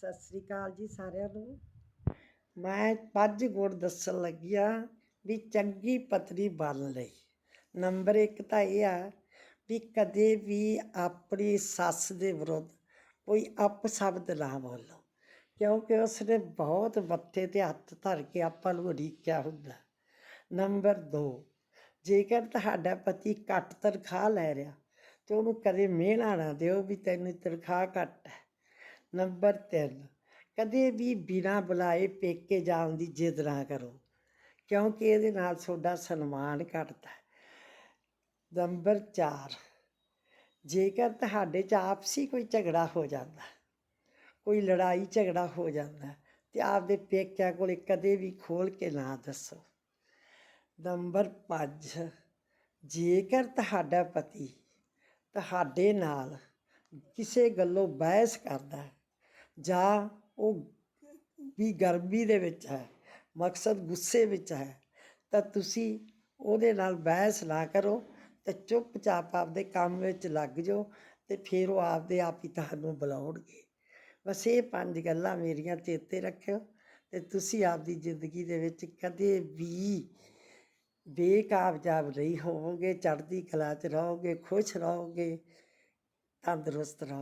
ਸਤਿ ਸ੍ਰੀ ਅਕਾਲ ਜੀ ਸਾਰਿਆਂ ਨੂੰ। ਮੈਂ ਪੰਜ ਗੁਣ ਦੱਸਣ ਲੱਗੀ ਆ ਵੀ ਚੰਗੀ ਪਤਨੀ ਬਣ ਲਈ। ਨੰਬਰ 1 ਤਾਂ ਇਹ ਆ ਵੀ ਕਦੇ ਵੀ ਆਪਣੀ ਸੱਸ ਦੇ ਵਿਰੁੱਧ ਕੋਈ ਅਪਸ਼ਬਦ ਨਾ ਬੋਲੋ, ਕਿਉਂਕਿ ਉਸਨੇ ਬਹੁਤ ਮੱਥੇ ਤੇ ਹੱਥ ਧਰ ਕੇ ਆਪਾਂ ਨੂੰ ਉਡੀਕਿਆ ਹੁੰਦਾ। ਨੰਬਰ 2 ਜੇਕਰ ਤੁਹਾਡਾ ਪਤੀ ਘੱਟ ਤਨਖਾਹ ਲੈ ਰਿਹਾ ਤੇ ਉਹਨੂੰ ਕਦੇ ਮਿਹਣਾ ਨਾ ਦਿਓ ਵੀ ਤੈਨੂੰ ਤਨਖਾਹ ਘੱਟ ਹੈ। ਨੰਬਰ 3 ਕਦੇ ਵੀ ਬਿਨਾਂ ਬੁਲਾਏ ਪੇਕੇ ਜਾਣ ਦੀ ਜਿੱਦ ਨਾ ਕਰੋ, ਕਿਉਂਕਿ ਇਹਦੇ ਨਾਲ ਤੁਹਾਡਾ ਸਨਮਾਨ ਘਟਦਾ ਹੈ। ਨੰਬਰ 4 ਜੇਕਰ ਤੁਹਾਡੇ 'ਚ ਆਪਸੀ ਕੋਈ ਝਗੜਾ ਹੋ ਜਾਂਦਾ, ਕੋਈ ਲੜਾਈ ਝਗੜਾ ਹੋ ਜਾਂਦਾ, ਤੇ ਆਪਦੇ ਪੇਕਿਆਂ ਕੋਲ ਕਦੇ ਵੀ ਖੋਲ ਕੇ ਨਾ ਦੱਸੋ। ਨੰਬਰ 5 ਜੇਕਰ ਤੁਹਾਡਾ ਪਤੀ ਤੁਹਾਡੇ ਨਾਲ ਕਿਸੇ ਗੱਲੋਂ ਬਹਿਸ ਕਰਦਾ ਹੈ ਜਾਂ ਉਹ ਵੀ ਗਰਮੀ ਦੇ ਵਿੱਚ ਹੈ, ਮਕਸਦ ਗੁੱਸੇ ਵਿੱਚ ਹੈ, ਤਾਂ ਤੁਸੀਂ ਉਹਦੇ ਨਾਲ ਬਹਿਸ ਨਾ ਕਰੋ ਤੇ ਚੁੱਪਚਾਪ ਆਪਦੇ ਕੰਮ ਵਿੱਚ ਲੱਗ ਜਾਓ ਤੇ ਫਿਰ ਉਹ ਆਪਦੇ ਆਪ ਹੀ ਤੁਹਾਨੂੰ ਬੁਲਾਉਣਗੇ। ਬਸ ਇਹ ਪੰਜ ਗੱਲਾਂ ਮੇਰੀਆਂ ਚੇਤੇ ਰੱਖਿਓ ਤੇ ਤੁਸੀਂ ਆਪਦੀ ਜ਼ਿੰਦਗੀ ਦੇ ਵਿੱਚ ਕਦੇ ਵੀ ਬੇਕਾਬਜਾਬ ਨਹੀਂ ਹੋਵੋਗੇ, ਚੜ੍ਹਦੀ ਕਲਾ 'ਚ ਰਹੋਗੇ, ਖੁਸ਼ ਰਹੋਗੇ, ਤੰਦਰੁਸਤ ਰਹੋ